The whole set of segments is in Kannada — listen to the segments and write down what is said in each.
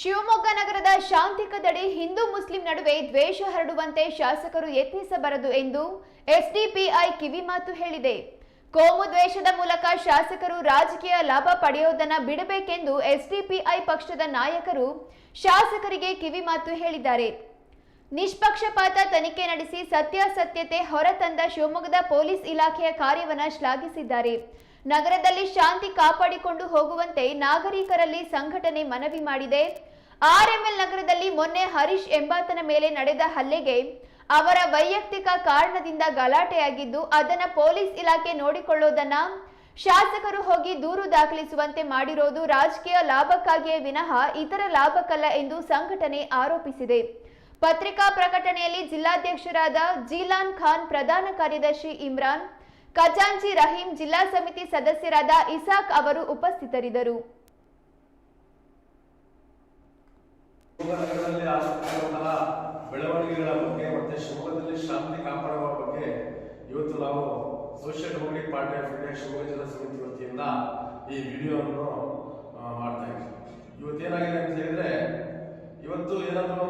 ಶಿವಮೊಗ್ಗ ನಗರದ ಶಾಂತಿ ಕದಡಿ ಹಿಂದೂ ಮುಸ್ಲಿಂ ನಡುವೆ ದ್ವೇಷ ಹರಡುವಂತೆ ಶಾಸಕರು ಯತ್ನಿಸಬಾರದು ಎಂದು ಎಸ್ಡಿಪಿಐ ಕಿವಿಮಾತು ಹೇಳಿದೆ. ಕೋಮು ದ್ವೇಷದ ಮೂಲಕ ಶಾಸಕರು ರಾಜಕೀಯ ಲಾಭ ಪಡೆಯುವುದನ್ನು ಬಿಡಬೇಕೆಂದು ಎಸ್ಡಿಪಿಐ ಪಕ್ಷದ ನಾಯಕರು ಶಾಸಕರಿಗೆ ಕಿವಿಮಾತು ಹೇಳಿದ್ದಾರೆ. ನಿಷ್ಪಕ್ಷಪಾತ ತನಿಖೆ ನಡೆಸಿ ಸತ್ಯಾಸತ್ಯತೆ ಹೊರತಂದ ಶಿವಮೊಗ್ಗದ ಪೊಲೀಸ್ ಇಲಾಖೆಯ ಕಾರ್ಯವನ್ನು ಶ್ಲಾಘಿಸಿದ್ದಾರೆ. ನಗರದಲ್ಲಿ ಶಾಂತಿ ಕಾಪಾಡಿಕೊಂಡು ಹೋಗುವಂತೆ ನಾಗರಿಕರಲ್ಲಿ ಸಂಘಟನೆ ಮನವಿ ಮಾಡಿದೆ. ಆರ್ಎಂಎಲ್ ನಗರದಲ್ಲಿ ಮೊನ್ನೆ ಹರೀಶ್ ಎಂಬಾತನ ಮೇಲೆ ನಡೆದ ಹಲ್ಲೆಗೆ ಅವರ ವೈಯಕ್ತಿಕ ಕಾರಣದಿಂದ ಗಲಾಟೆಯಾಗಿದ್ದು, ಅದನ್ನ ಪೊಲೀಸ್ ಇಲಾಖೆ ನೋಡಿಕೊಳ್ಳೋದನ್ನ ಶಾಸಕರು ಹೋಗಿ ದೂರು ದಾಖಲಿಸುವಂತೆ ಮಾಡಿರೋದು ರಾಜಕೀಯ ಲಾಭಕ್ಕಾಗಿಯೇ ವಿನಃ ಇತರ ಲಾಭಕ್ಕಲ್ಲ ಎಂದು ಸಂಘಟನೆ ಆರೋಪಿಸಿದೆ. ಪತ್ರಿಕಾ ಪ್ರಕಟಣೆಯಲ್ಲಿ ಜಿಲ್ಲಾಧ್ಯಕ್ಷರಾದ ಜೀಲಾನ್ ಖಾನ್ ಪ್ರಧಾನ ಕಾರ್ಯದರ್ಶಿ ಇಮ್ರಾನ್ ಖಜಾಂಚಿ ರಹೀಂ ಜಿಲ್ಲಾ ಸಮಿತಿ ಸದಸ್ಯರಾದ ಇಸಾಕ್ ಅವರು ಉಪಸ್ಥಿತರಿದ್ದರು. ಬೆಳವಣಿಗೆಗಳ ಬಗ್ಗೆ ಮತ್ತೆ ಶಿವಮೊಗ್ಗದಲ್ಲಿ ಶಾಂತಿ ಕಾಪಾಡುವ ಬಗ್ಗೆ ಇವತ್ತು ನಾವು Social Democratic Party of India Shivamogga ಜಿಲ್ಲಾ ಸಮಿತಿ ವತಿಯಿಂದ ಈ ವಿಡಿಯೋವನ್ನು ಮಾಡ್ತಾ ಇದ್ದೀವಿ ಇವತ್ತೇನಾಗಿದೆ ಅಂತ ಹೇಳಿದ್ರೆ, ಇವತ್ತು ಏನಾದರೂ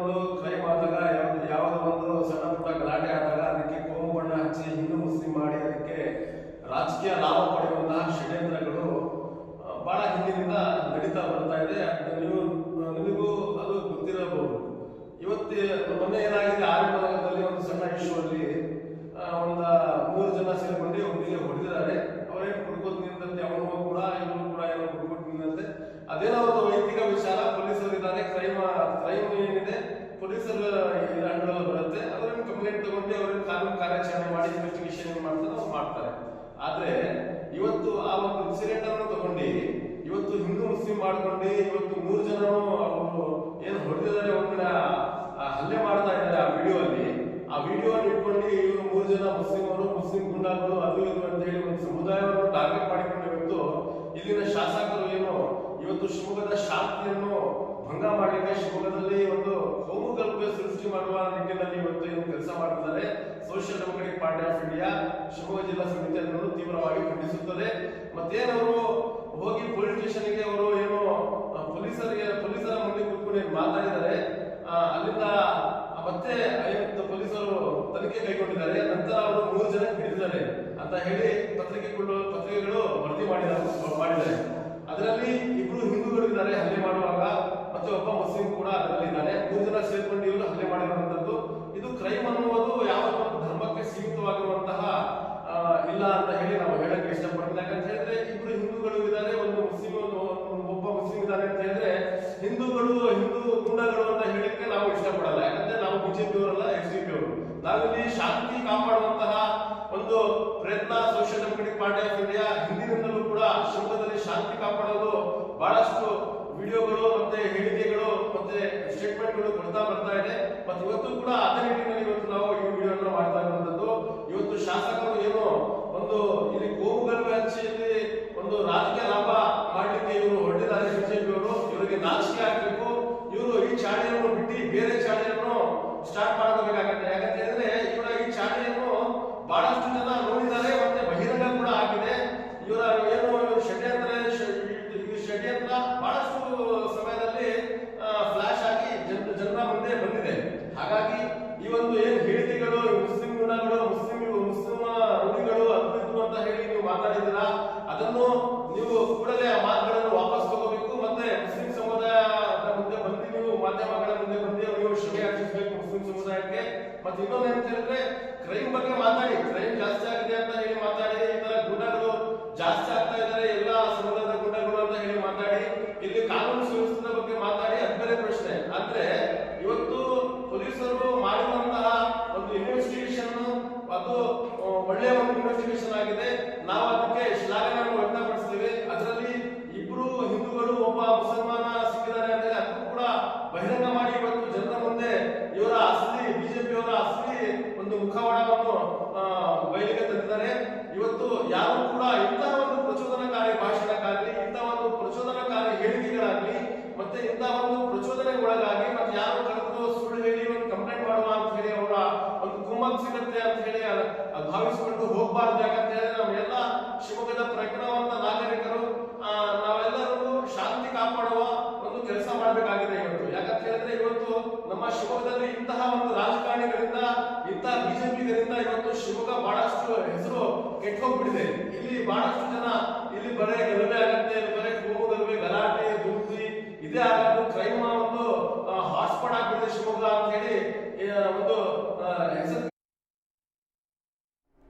ರಾಜಕೀಯ ಲಾಭ ಪಡೆಯುವಂತಹ ಷಡ್ಯಂತ್ರಗಳು ಬಹಳ ಹಿಂದಿನಿಂದ ನಡೀತಾ ಬರ್ತಾ ಇದೆ. ನೀವು ನಿಮಗೂ ಅದು ಗೊತ್ತಿರಬಹುದು. ಇವತ್ತು ಮೊನ್ನೆ ಏನಾಗಿದೆ ಆರಂಭದಲ್ಲಿ ಒಂದು ಸಣ್ಣ ಇಶ್ಯೂ ಅಲ್ಲಿ ಒಂದು, ಮೂರು ಜನ ಸೇರಿಕೊಂಡು ಒಬ್ಬರಿಗೆ ಹೊಡೆದಿದ್ದಾರೆ. ಅವರೇನು ಕುಡ್ಕೋದು ನಿಂತಂತೆ, ಅವನು ಕೂಡ, ಇವನು ಕೂಡ ಏನೋ ಕುಡ್ಕೊಂಡು ನಿಂತಂತೆ. ಅದೇನೋ ಒಂದು ವೈಯಕ್ತಿಕ ವಿಚಾರ ಪೊಲೀಸರು ಇದ್ದಾರೆ ಕ್ರೈಮ್ ಕ್ರೈಮ್ ಏನಿದೆ, ಪೊಲೀಸರ ಅಂಡರ್ ಬರುತ್ತೆ. ಅವರನ್ನು ಕಂಪ್ಲೇಂಟ್ ತಗೊಂಡು ಅವರನ್ನು ಕಾನೂನು ಕಾರ್ಯಾಚರಣೆ ಮಾಡಿ ಇನ್ವೆಸ್ಟಿಗೇಷನ್ ಏನ್ ಮಾಡ್ತಾರೆ ಅವ್ರು ಮಾಡ್ತಾರೆ ಆದ್ರೆ ಇವತ್ತು ಆ ಒಂದು ಇನ್ಸಿಡೆಂಟ್ ಅನ್ನು ತಗೊಂಡು, ಇವತ್ತು ಹಿಂದೂ ಮುಸ್ಲಿಂ ಮಾಡ್ಕೊಂಡು ಇವತ್ತು ಮೂರು ಜನ ಅವರು ಏನು ಹೊಡೆದಿದ್ದಾರೆ ಆ ಹಲ್ಲೆ ಮಾಡ್ತಾ ಇದ್ದಾರೆ ಆ ವಿಡಿಯೋ ಅಲ್ಲಿ ಆ ವಿಡಿಯೋ ಇಟ್ಕೊಂಡು ಇವರು ಮೂರು ಜನ ಮುಸ್ಲಿಮರು, ಮುಸ್ಲಿಂ ಗುಂಡಾಗಳು ಅದು ಇದು ಅಂತ ಹೇಳಿ ಒಂದು ಸಮುದಾಯವನ್ನು ಟಾರ್ಗೆಟ್ ಮಾಡಿಕೊಂಡು ಇವತ್ತು ಇಲ್ಲಿನ ಶಾಸಕರು ಏನು, ಇವತ್ತು ಶಿವಮೊಗ್ಗದ ಶಾಂತಿಯನ್ನು ಭಂಗ ಮಾಡಲಿಕ್ಕೆ ಶಿವಮೊಗ್ಗದಲ್ಲಿ ಒಂದು ಕಲ್ಪನೆ ಸೃಷ್ಟಿ ಮಾಡುವ ನಿಟ್ಟಿನಲ್ಲಿ ಇವತ್ತು ಏನು ಕೆಲಸ ಮಾಡುತ್ತಾರೆ Social Democratic Party of India Shivamogga ಜಿಲ್ಲಾ ಸಮಿತಿ ಅದನ್ನು ತೀವ್ರವಾಗಿ ಖಂಡಿಸುತ್ತದೆ. ಮತ್ತೇನವರು ಹೋಗಿ ಪೊಲೀಸ್ ಸ್ಟೇಷನ್ಗೆ ಅವರು ಏನು ಪೊಲೀಸರಿಗೆ, ಪೊಲೀಸರ ಮುಂದೆ ಕೂತ್ಕೊಂಡು ಮಾತಾಡಿದ್ದಾರೆ ಅಲ್ಲಿಂದ ಮತ್ತೆ ಐವತ್ತು ಪೊಲೀಸರು ತನಿಖೆ ಕೈಗೊಂಡಿದ್ದಾರೆ. ನಂತರ ಅವರು ಮೂರು ಜನ ಹಿಡಿದಿದ್ದಾರೆ ಅಂತ ಹೇಳಿ ಪತ್ರಿಕೆಗಳು ಪತ್ರಿಕೆಗಳು ವರದಿ ಮಾಡಿದ್ದಾರೆ ಮಾಡಿದ್ದಾರೆ. ಅದರಲ್ಲಿ ಇಬ್ರು ಹಿಂದೂಗಳು ಇದ್ದಾರೆ ಹಲ್ಲೆ ಮಾಡುವಾಗ ಮತ್ತೆ ಒಬ್ಬ ಮುಸ್ಲಿಂ ಕೂಡ ಅದರಲ್ಲಿ ಇದ್ದಾನೆ ಮೂರು ಜನ ಸೇರ್ಕೊಂಡು ಇವರು ಹಲ್ಲೆ ಮಾಡಿರುವಂತದ್ದು ಇದು ಕ್ರೈಮ್ ಅನ್ನುವುದು ಯಾವ ಧರ್ಮಕ್ಕೆ ಸೀಮಿತವಾಗಿರುವಂತಹ ಇಲ್ಲ ಅಂತ ಹೇಳಿ ನಾವು ಹೇಳಕ್ಕೆ ಇಷ್ಟಪಡ್ತೀನಿ. ಯಾಕಂತ ಹೇಳಿದ್ರೆ ಇಬ್ರು ಹಿಂದೂಗಳು ಇದ್ದಾರೆ, ಒಂದು ಮುಸ್ಲಿಂ ಒಬ್ಬ ಮುಸ್ಲಿಂ ಇದ್ದಾರೆ ಅಂತ ಹೇಳಿದ್ರೆ ಹಿಂದೂಗಳು, ಹಿಂದೂ ಗುಂಡಗಳು ಅಂತ ಹೇಳಿದ್ರೆ ನಾವು ಇಷ್ಟಪಡಲ್ಲ. ಯಾಕಂದ್ರೆ ನಾವು ಬಿಜೆಪಿ ಅವರಲ್ಲ, ಎಸ್ ಡಿ ಪಿ ಅವರು. ನಾವಿಲ್ಲಿ ಶಾಂತಿ ಕಾಪಾಡುವಂತಹ ಒಂದು ಪ್ರಯತ್ನ Social Democratic Party of India ಹಿಂದಿನಿಂದಲೂ ಕೂಡ ಶಿವಮೊಗ್ಗದಲ್ಲಿ ಶಾಂತಿ ಕಾಪಾಡೋದು ಬಹಳಷ್ಟು ವಿಡಿಯೋಗಳು ಮತ್ತೆ ಹೇಳಿಕೆಗಳು ಮತ್ತೆ ಸ್ಟೇಟ್ಮೆಂಟ್ಗಳು ಕೊಡ್ತಾ ಬರ್ತಾ ಇದೆ. ಮತ್ತೆ ಇವತ್ತು ಕೂಡ ಅದೇ ನಿಟ್ಟಿನಲ್ಲಿ ಇವತ್ತು ನಾವು ಈ ವಿಡಿಯೋನ ಮಾಡ್ತಾ ಇರುವಂತದ್ದು ಇವತ್ತು ಶಾಸಕರು ಏನು ಒಂದು ಇಲ್ಲಿ ಗೋವುಗಲ್ಲು ಹಚ್ಚಿ ಇಲ್ಲಿ ಒಂದು ರಾಜಕೀಯ ಲಾಭ ಮಾಡ್ಲಿಕ್ಕೆ ಇವರು ಹೊರಟಿದ್ದಾರೆ ಬಿಜೆಪಿ ಅವರು ಇವರಿಗೆ ನಾಚಿಕೆ ಆಗ್ಬೇಕು ಇವರು ಈ ಚಾಳಿಯನ್ನು ಬಿಟ್ಟು ಬೇರೆ ಚಾಳಿಯನ್ನು ಸ್ಟಾರ್ಟ್ ಮಾಡಬೇಕಾಗತ್ತೆ ಯಾಕಂತ ಹೇಳಿದ್ರೆ ಇವರ ಈ ಚಾಳಿಯನ್ನು ಬಹಳಷ್ಟು ಜನ ನೋಡಿದ್ದಾರೆ ಮತ್ತೆ ಬಹಿರಂಗ ಕೂಡ ಆಗಿದೆ ಇವರ ಏನು ಇವ್ರ ಷಡ್ಯಂತ್ರ ಷ- ಈ ಷಡ್ಯಂತ್ರ ಬಹಳಷ್ಟು ಸಮಯದಲ್ಲಿ ಫ್ಲಾಶ್ ಆಗಿ ಜನ ಜನರ ಮುಂದೆ ಬಂದಿದೆ ಹಾಗಾಗಿ ಈ ಒಂದು ಏನ್ ಹೇಳಿಕೆಗಳು ಈ ಮುಸ್ಲಿಂ ಗುಣಗಳು ಮುಸ್ಲಿಂ ಮುಸ್ಲಿಂ ನುಡಿಗಳು ಅದು ಇದು ಅಂತ ಹೇಳಿ ನೀವು ಮಾತಾಡಿದ್ದೀರಾ ಅದನ್ನು ನೀವು ಕೂಡಲೇ ಆ ಮಾತುಗಳನ್ನು ವಾಪಸ್ ತಗೋಬೇಕು ಮತ್ತೆ ಮುಸ್ಲಿಂ ಸಮುದಾಯದ ಮುಂದೆ ಬಂದು ನೀವು ಮಾಧ್ಯಮಗಳ ಮುಂದೆ ಬಂದು ನೀವು ಕ್ಷಮೆ ಯಾಚಿಸಬೇಕು ಮುಸ್ಲಿಂ ಸಮುದಾಯಕ್ಕೆ ಮತ್ತೆ ಇನ್ನೊಂದು ಅಂತ ಹೇಳಿದ್ರೆ ಕ್ರೈಮ್ ಬಗ್ಗೆ ಮಾತಾಡಿ. ಕ್ರೈಮ್ ಜಾಸ್ತಿ ಆಗಿದೆ ಅಂತ ಹೇಳಿ ಮಾತಾಡಿ. ಈ ತರ ಗುಡ್ಡಗಳು ಜಾಸ್ತಿ ಆಗ್ತಾ ಇದ್ದಾರೆ, ಎಲ್ಲಾ ಸಮುದಾಯದ ಗುಡ್ಡಗಳು ಅಂತ ಹೇಳಿ ಮಾತಾಡಿ. ಇಲ್ಲಿ ಕಾನೂನು ಸುವ್ಯವಸ್ಥೆ ಬಗ್ಗೆ ಮಾತಾಡಿ, ಅದು ಬೇರೆ ಪ್ರಶ್ನೆ. ಆದ್ರೆ, ಇವತ್ತು ಪೊಲೀಸರು ಮಾಡಿರುವಂತಹ ಒಂದು ಇನ್ವೆಸ್ಟಿಗೇಷನ್ ಅದು ಒಳ್ಳೆಯ ಒಂದು ಇನ್ವೆಸ್ಟಿಗೇಷನ್ ಆಗಿದೆ. ನಾವು ಅದಕ್ಕೆ ಶ್ಲಾಘನೆಯನ್ನು ವ್ಯಕ್ತಪಡಿಸ್ತೀವಿ. ಅದರಲ್ಲಿ ಇಬ್ರು ಹಿಂದೂಗಳು, ಒಬ್ಬ ಮುಸಲ್ಮಾನ ಸಿಕ್ಕಿದ್ದಾರೆ ಅಂದ್ರೆ ಅದನ್ನು ಕೂಡ ಬಹಿರಂಗ ಮಾಡಿ ಇವತ್ತು ಜನರ ಮುಂದೆ ಇವರ ಅಸಲಿ ಬಿಜೆಪಿಯವರ ಅಸಲಿ ಒಂದು ಮುಖವಾಡವನ್ನು ಆ, ಬಯಲಿಗೆ ತಂದಿದ್ದಾರೆ ಇವತ್ತು ಯಾರು ಕೂಡ ಇಂತಹ ಒಂದು ಪ್ರಚೋದನಕಾರಿ ಭಾಷಣಕ್ಕಾಗಲಿ ಇಂತಹ ಒಂದು ಪ್ರಚೋದನಕಾರಿ ಹೇಳಿಕೆಗಳಾಗಲಿ ಮತ್ತೆ ಇಂತಹ ಒಂದು ಪ್ರಚೋದನೆಗೊಳಗಾಗಿ ಮತ್ತೆ ಯಾರು ಕರೆದು ಸುಳ್ಳು ಹೇಳಿ ಒಂದು ಕಂಪ್ಲೇಂಟ್ ಮಾಡುವ ಅಂತ ಹೇಳಿ ಅವರ ಒಂದು ಕುಮ್ಮಕ್ ಸಿಗುತ್ತೆ ಅಂತ ಹೇಳಿ ಭಾವಿಸಿಕೊಂಡು ಹೋಗಬಾರ್ದು. ಯಾಕಂತ ನಾವೆಲ್ಲ ಶಿವಮೊಗ್ಗದ ಪ್ರಜ್ಞಾವಂತ ನಾಗರಿಕರು ನಾವೆಲ್ಲರೂ ಶಾಂತಿ ಕಾಪಾಡುವ ಒಂದು ಕೆಲಸ ಮಾಡಬೇಕಾಗಿದೆ ಇವತ್ತು. ಯಾಕಂತ ಹೇಳಿದ್ರೆ ಇವತ್ತು ನಮ್ಮ ಶಿವಮೊಗ್ಗದಲ್ಲಿ ಇಂತಹ ಒಂದು ರಾಜಕಾರಣಿಗಳಿಂದ ಇಂತಹ ಬಿಜೆಪಿಗಳಿಂದ ಇವತ್ತು ಶಿವಮೊಗ್ಗ ಬಹಳಷ್ಟು ಹೆಸರು ಕೆಟ್ಟೋಗ್ಬಿಟ್ಟಿದೆ ಇಲ್ಲಿ ಬಹಳಷ್ಟು ಜನ ಇಲ್ಲಿ ಬರೇ